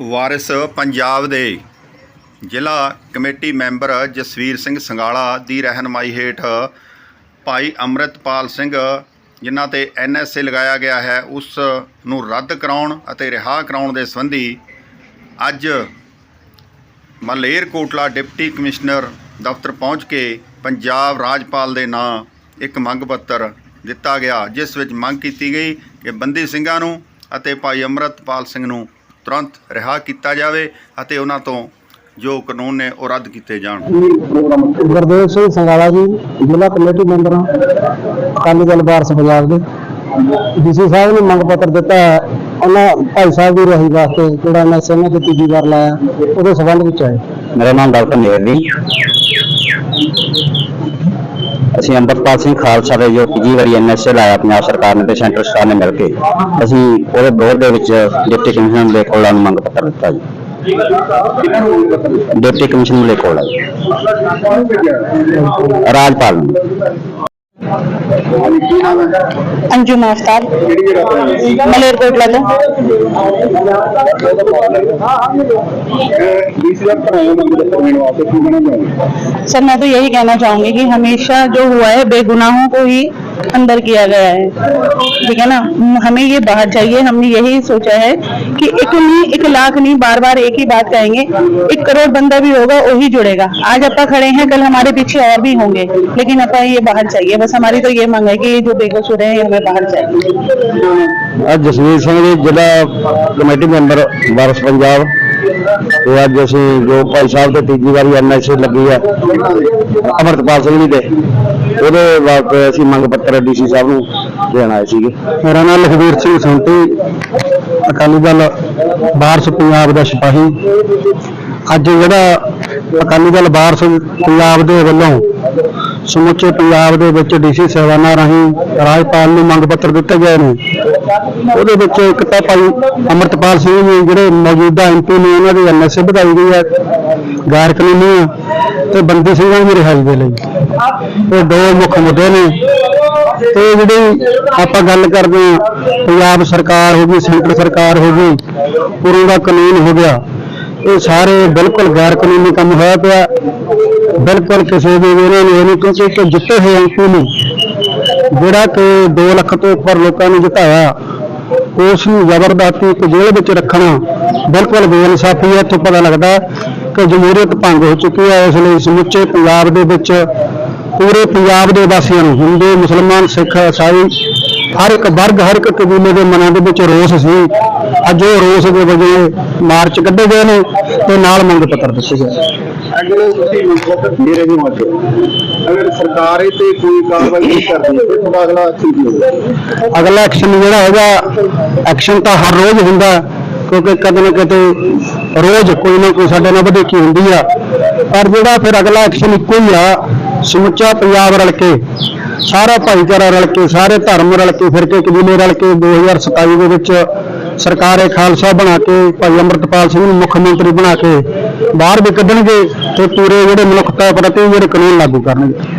ਵਾਰਿਸ ਪੰਜਾਬ ਦੇ ਜ਼ਿਲ੍ਹਾ committee member Jasvir Singh Sangala ਦੀ ਰਹਿਨਮਾਈ ਹੇਠ ਭਾਈ ਅੰਮ੍ਰਿਤਪਾਲ ਸਿੰਘ, ਜਿਨ੍ਹਾਂ ਤੇ ਐਨਐਸਏ ਲਗਾਇਆ ਗਿਆ ਹੈ, ਉਸ ਨੂੰ ਰੱਦ ਕਰਾਉਣ ਅਤੇ ਰਿਹਾ ਕਰਾਉਣ ਦੇ ਸੰਬੰਧੀ ਅੱਜ ਮਲੇਰਕੋਟਲਾ ਡਿਪਟੀ ਕਮਿਸ਼ਨਰ ਦਫ਼ਤਰ ਪਹੁੰਚ ਕੇ ਪੰਜਾਬ ਰਾਜਪਾਲ ਦੇ ਨਾਂ ਇੱਕ ਮੰਗ ਪੱਤਰ ਦਿੱਤਾ ਗਿਆ, ਜਿਸ ਵਿੱਚ ਮੰਗ ਕੀਤੀ ਗਈ ਕਿ ਬੰਦੀ ਸਿੰਘਾਂ ਨੂੰ ਅਤੇ ਭਾਈ ਅੰਮ੍ਰਿਤਪਾਲ ਸਿੰਘ ਨੂੰ ਤੁਰੰਤ ਰਿਹਾ ਕੀਤਾ ਜਾਵੇ ਅਤੇ ਉਹਨਾਂ ਤੋਂ ਜੋ ਕਾਨੂੰਨ ਨੇ ਉਹ ਰੱਦ ਕੀਤੇ ਜਾਣ। ਗੁਰਦੇਵ ਸਿੰਘ ਸੰਗਾਲਾ ਜੀ ਜ਼ਿਲ੍ਹਾ ਕਮੇਟੀ ਮੈਂਬਰ ਹਾਂ। ਅਕਾਲੀ ਦਲ ਵਾਰਸ ਪੰਜਾਬ ਦੇ। ਡੀਸੀ ਸਾਹਿਬ ਨੇ ਮੰਗ ਪੱਤਰ ਦਿੱਤਾ ਹੈ। ਉਹਨਾਂ ਭਾਈ ਸਾਹਿਬ ਦੀ ਰਹੀ ਵਾਸਤੇ ਜਿਹੜਾ ਮੈਂ ਸਿੰਘ ਤੇ ਤੀਜੀ ਵਾਰ ਲਾਇਆ ਉਹਦੇ ਸੰਬੰਧ ਵਿੱਚ ਹੈ ਮੇਰਾ ਨਾਮ ਡਾਕਟਰ ਮੇਹਰ ਜੀ। ਅਸੀਂ ਅੰਮ੍ਰਿਤਪਾਲ ਸਿੰਘ ਖਾਲਸਾ ਦੇ ਜੋ ਤੀਜੀ ਵਾਰੀ ਐਨਐਸਏ ਲਾਇਆ, ਪੰਜਾਬ ਸਰਕਾਰ ਨੇ ਤੇ ਸੈਂਟਰ ਸਰਕਾਰ ਨੇ ਮਿਲ ਕੇ, ਅਸੀਂ ਉਹਦੇ ਬੋਰਡ ਦੇ ਵਿੱਚ ਡਿਪਟੀ ਕਮਿਸ਼ਨਰ ਦੇ ਕੋਲ ਨੂੰ ਮੰਗ ਪੱਤਰ ਦਿੱਤਾ ਜੀ। ਡਿਪਟੀ ਕਮਿਸ਼ਨਰ ਦੇ ਕੋਲ ਜੀ ਰਾਜਪਾਲ ਨੂੰ। अंजुम आफ्ताब मलेरकोटला सर, मैं तो यही कहना चाहूँगी कि हमेशा जो हुआ है, बेगुनाहों को ही अंदर किया गया है। ठीक है ना? हमें ये बाहर चाहिए हमने यही सोचा है कि एक नहीं एक लाख नहीं बार बार एक ही बात कहेंगे। एक करोड़ बंदा भी होगा, वही जुड़ेगा। आज अपा खड़े हैं, कल हमारे पीछे और भी होंगे। लेकिन अपा ये बाहर चाहिए बस हमारी तो ये मांग है की जो बेगूसराय है ये हमें बाहर चाहिए जसवीर सिंह जिला कमेटी मेंबर वारस पंजाब। ਤੇ ਅੱਜ ਅਸੀਂ ਜੋ ਭਾਈ ਸਾਹਿਬ ਦੇ ਤੀਜੀ ਵਾਰੀ ਐਨਐਸਏ ਲੱਗੀ ਹੈ ਅਮਰਤਪਾਲ ਸਿੰਘ ਜੀ ਦੇ, ਉਹਦੇ ਵਾਸਤੇ ਅਸੀਂ ਮੰਗ ਪੱਤਰ ਡੀਸੀ ਸਾਹਿਬ ਨੂੰ ਦੇਣ ਆਏ ਸੀਗੇ। ਮੇਰਾ ਨਾਮ ਲਖਵੀਰ ਸਿੰਘ ਸੰਤੀ ਅਕਾਲੀ ਦਲ, ਬਾਰਸ ਪੰਜਾਬ ਦਾ ਸਿਪਾਹੀ। ਅੱਜ ਜਿਹੜਾ ਅਕਾਲੀ ਦਲ ਬਾਰਸ ਪੰਜਾਬ ਦੇ ਵੱਲੋਂ ਸਮੁੱਚੇ ਪੰਜਾਬ ਦੇ ਵਿੱਚ ਡੀਸੀ ਸਹਿਬਾਨਾਂ ਰਾਹੀਂ ਰਾਜਪਾਲ ਨੂੰ ਮੰਗ ਪੱਤਰ ਦਿੱਤੇ ਗਏ ਨੇ। ਉਹਦੇ ਵਿੱਚ ਇੱਕ ਤਾਂ ਭਾਈ ਅਮਰਤਪਾਲ ਸਿੰਘ ਜੀ ਜਿਹੜੇ ਮੌਜੂਦਾ ਐਮਪੀ ਨੇ, ਉਹਨਾਂ ਦੀ ਐਨਐਸਏ ਵਧਾਈ ਗਈ ਹੈ, ਗੈਰ ਕਾਨੂੰਨੀ ਆ ਤੇ ਬੰਦੀ ਸਿੰਘਾਂ ਦੀ ਰਿਹਾਈ ਦੇ ਲਈ। ਇਹ ਦੋ ਮੁੱਖ ਮੁੱਦੇ ਨੇ। ਤੇ ਜਿਹੜੀ ਆਪਾਂ ਗੱਲ ਕਰਦੇ ਹਾਂ, ਪੰਜਾਬ ਸਰਕਾਰ ਹੋ ਗਈ, ਸੈਂਟਰ ਸਰਕਾਰ ਹੋ ਗਈ ਪੂਰੇ ਦਾ ਕਾਨੂੰਨ ਹੋ ਗਿਆ। ਇਹ ਸਾਰੇ ਬਿਲਕੁਲ ਗੈਰ ਕਾਨੂੰਨੀ ਕੰਮ ਹੋਇਆ ਪਿਆ। ਬਿਲਕੁਲ ਕਿਸੇ ਦੇ ਵੀ ਇਹਨਾਂ ਨੇ ਇਹ ਨਹੀਂ ਕਿਉਂਕਿ ਇੱਕ ਜਿੱਤੇ ਹੋਏ ਐਮਪੀ ਨੂੰ ਜਿਹੜਾ ਕਿ 2 ਲੱਖ ਤੋਂ ਉੱਪਰ ਲੋਕਾਂ ਨੂੰ ਜਿਤਾਇਆ, ਉਸ ਨੂੰ ਜ਼ਬਰਦਸਤੀ ਇੱਕ ਜੇਲ੍ਹ ਵਿੱਚ ਰੱਖਣਾ ਬਿਲਕੁਲ ਬੇਇਨਸਾਫੀ ਹੈ। ਇੱਥੋਂ ਪਤਾ ਲੱਗਦਾ ਕਿ ਜਮਹੂਰੀਅਤ ਭੰਗ ਹੋ ਚੁੱਕੀ ਹੈ। ਇਸ ਲਈ ਸਮੁੱਚੇ ਪੰਜਾਬ ਦੇ ਵਿੱਚ ਪੂਰੇ ਪੰਜਾਬ ਦੇ ਵਾਸੀਆਂ ਨੂੰ, ਹਿੰਦੂ, ਮੁਸਲਮਾਨ, ਸਿੱਖ ਈਸਾਈ ਹਰ ਇੱਕ ਵਰਗ ਹਰ ਇੱਕ ਕਬੀਲੇ ਦੇ ਮਨਾਂ ਦੇ ਵਿੱਚ ਰੋਸ ਸੀ। ਅੱਜ ਉਹ ਰੋਸ ਦੇ ਵਜੋਂ ਮਾਰਚ ਕੱਢੇ ਗਏ ਨੇ ਤੇ ਨਾਲ ਮੰਗ ਪੱਤਰ ਦਿੱਤੇ ਗਏ। ਅਗਲੇ ਤੁਸੀਂ ਮੁਖਤ ਦੇ ਰਹੇ ਹੋ ਅੱਜ ਅਗਰ ਸਰਕਾਰ ਇਹ ਤੇ ਕੋਈ ਕਾਰਵਾਈ ਨਹੀਂ ਕਰਦੀ ਫਿਰ ਤੁਹਾਡਾ ਅਗਲਾ ਕੀ ਹੋਊਗਾ? ਅਗਲਾ ਐਕਸ਼ਨ ਜਿਹੜਾ ਹੈਗਾ ਐਕਸ਼ਨ ਤਾਂ ਹਰ ਰੋਜ਼ ਹੁੰਦਾ ਕਿਉਂਕਿ ਕਦੇ ਨਾ ਕਦੇ ਰੋਜ਼ ਕੋਈ ਨਾ ਕੋਈ ਸਾਡੇ ਨਾਲ ਵਧੇਕੀ ਹੁੰਦੀ ਆ। ਪਰ ਜਿਹੜਾ ਫਿਰ ਅਗਲਾ ਐਕਸ਼ਨ ਇੱਕੋ ਹੀ ਆ ਸਮੁੱਚਾ ਪੰਜਾਬ ਰਲ ਕੇ ਸਾਰਾ ਭਾਈਚਾਰਾ ਰਲ ਕੇ, ਸਾਰੇ ਧਰਮ ਰਲ ਕੇ, ਫਿਰ ਕੇ ਕਬੀਲੇ ਰਲ ਕੇ 2027 ਦੇ ਵਿੱਚ ਸਰਕਾਰ ਖਾਲਸਾ ਬਣਾ ਕੇ, ਭਾਈ ਅੰਮ੍ਰਿਤਪਾਲ ਸਿੰਘ ਨੂੰ ਮੁੱਖ ਮੰਤਰੀ ਬਣਾ ਕੇ ਬਾਹਰ ਵੀ ਕੱਢਣਗੇ ਤੇ ਪੂਰੇ ਜਿਹੜੇ ਮਨੁੱਖਤਾ ਪ੍ਰਤੀ ਜਿਹੜੇ ਕਾਨੂੰਨ ਲਾਗੂ ਕਰਨਗੇ।